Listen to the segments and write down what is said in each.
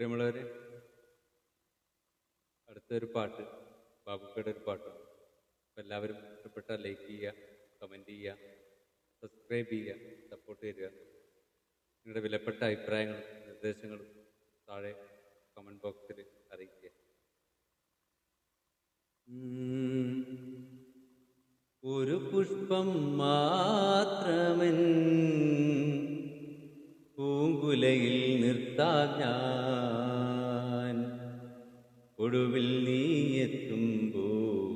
പ്രിയമുള്ളവരെ അടുത്തൊരു പാട്ട് ബാബുക്കയുടെ ഒരു പാട്ടാണ് അപ്പം എല്ലാവരും ഇഷ്ടപ്പെട്ട ലൈക്ക് ചെയ്യുക കമന്റ് ചെയ്യുക സബ്സ്ക്രൈബ് ചെയ്യുക സപ്പോർട്ട് ചെയ്യുക നിങ്ങളുടെ വിലപ്പെട്ട അഭിപ്രായങ്ങളും നിർദ്ദേശങ്ങളും താഴെ കമന്റ് ബോക്സിൽ അറിയിക്കുക. ഒരു പുഷ്പം മാത്രമൻ പൂങ്കുലയിൽ നിർത്താ ഞാൻ ഒടുവിൽ നീ എത്തുമ്പോൾ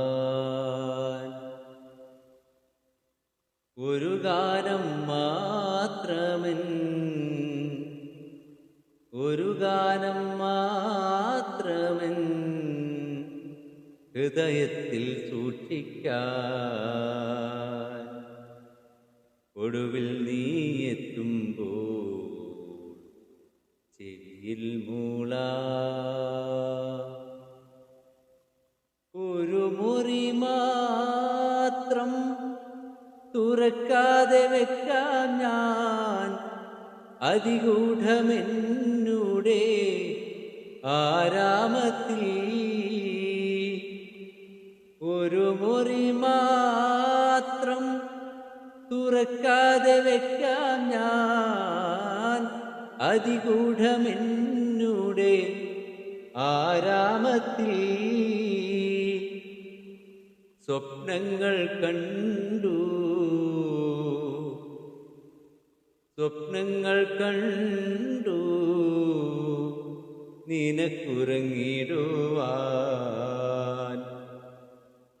കൂടിക്കുവാൻ ഒരു ഗാനം മാത്രമൻ ഒരു ഗാനം മാത്രമൻ ഹൃദയത്തിൽ സൂക്ഷിക്കാൻ ഒടുവിൽ നീ എത്തുമ്പോൾ ചെവിയിൽ മൂള. ഒരു മുറി മാത്രം തുറക്കാതെ വെക്കാം ഞാൻ. അതിഗൂഢമെന്നൂടെ ആരാമത്തിൽ. ഒരു മുറി മാത്രം തുറക്കാതെ വെക്കാം ഞാൻ. അതിഗൂഢമെന്നൂടെ ആരാമത്തിൽ സ്വപ്നങ്ങൾ കണ്ടു. സ്വപ്നങ്ങൾ കണ്ടു. നിനക്കുറങ്ങിടുവാൻ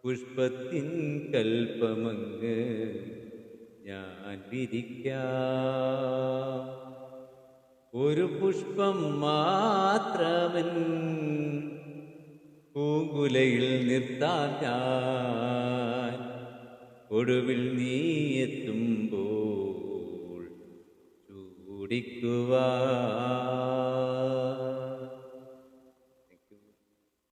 പുഷ്പത്തിൻ കൽപ്പമങ്ങ് ഞാൻ വിരിക്കാം. ഒരു പുഷ്പം മാത്രമൻ. പൂങ്കുലയിൽ നിർത്താൻ ഞാൻ ഒടുവിൽ നീ എത്തുമ്പോൾ ചൂടിക്കുവാൻ.